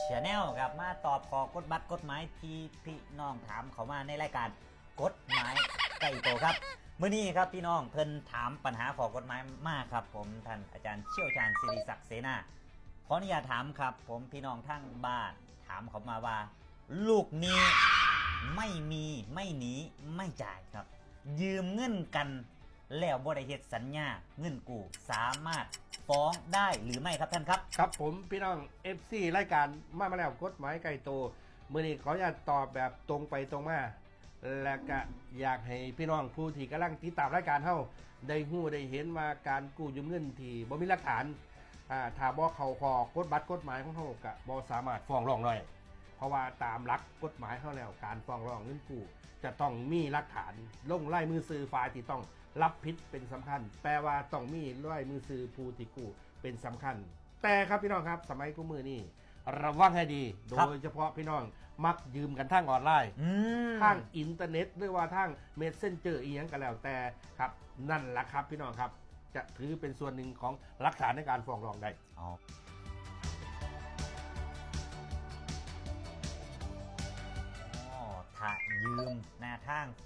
ชาแนลครับมาตอบขอกฎบัตรกฎหมายที่พี่น้องถามเขามาในรายการกฎหมายใกล้โตวครับเมื่อนี้ครับพี่น้องเพิ่นถามปัญหาขอกฎหมายมากครับ ผมท่านอาจารย์เชี่ยวชาญศิริศักดิ์เสนาขออนุญาตถามครับ ผมพี่น้องทั้งบ้านถามเขามาว่า ลูกนี้ไม่มีไม่หนีไม่จ่ายครับ ยืมเงินกัน แล้วบริเหตุสัญญาเงินกู้สามารถฟ้องได้หรือไม่ครับท่านครับ ครับผมพี่น้อง FC รายการมามาแล้วกฎหมายไก่โตมือนี้ขออนุญาตตอบแบบตรงไปตรงมา และก็อยากให้พี่น้องผู้ที่กำลังติดตามรายการเฮาได้หู้ได้เห็นมาการกู้ยืมเงินที่บ่มีหลักฐานอ่าถ้าบ่เข้าขอกฎบัตรกฎหมายของเฮาก็บ่สามารถฟ้องร้องได้ ราะว่าตามหลักกฎหมายเฮาแล้วการฟ้องร้องเงินกู้จะต้องมีหลักฐานลงลายมือซื้อฝ่ายที่ต้องรับผิดเป็นสำคัญ แปลว่าต้องมีลายมือซื้อผู้ที่กู้เป็นสำคัญ แต่ครับพี่น้องครับ สมัยกูมือนี่ระวังให้ดี โดครับยเฉพาะพี่น้องมักยืมกันทางออนไลน์อืมทางอินเทอร์เน็ตหรือว่าทางเมสเซนเจอร์อีหยังก็แล้วแต่ครับ นั่นแหละครับพี่น้องครับ จะถือเป็นส่วนหนึ่งของหลักฐานในการฟ้องร้องได้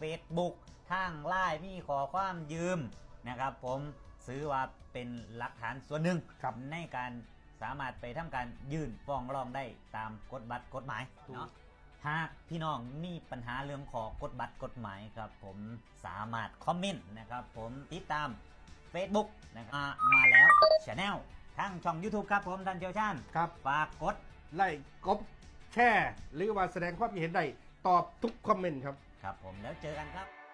Facebook ทางไลน์มีขอความยืมนะครับ ผมซื้อว่าเป็นหลักฐานส่วนหนึ่งครับในการสามารถไปทำการยื่นฟ้องร้องได้ตามกฎบัตรกฎหมายถูกเนาะหากพี่น้องมีปัญหาเรื่องขอกฎบัตรกฎหมายครับ ผมสามารถคอมเมนต์นะครับ ผมติดตาม Facebook นะครับอ่ามาแล้วช n แนลทั้งช่อง YouTube ครับผมท่านเจียวชาญครับฝากกดไล่กบแชร์หรือว่าแสดงความคิดเห็นได้ตอบทุกคอมเมนต์ครับ ครับผมแล้วเจอกันครับ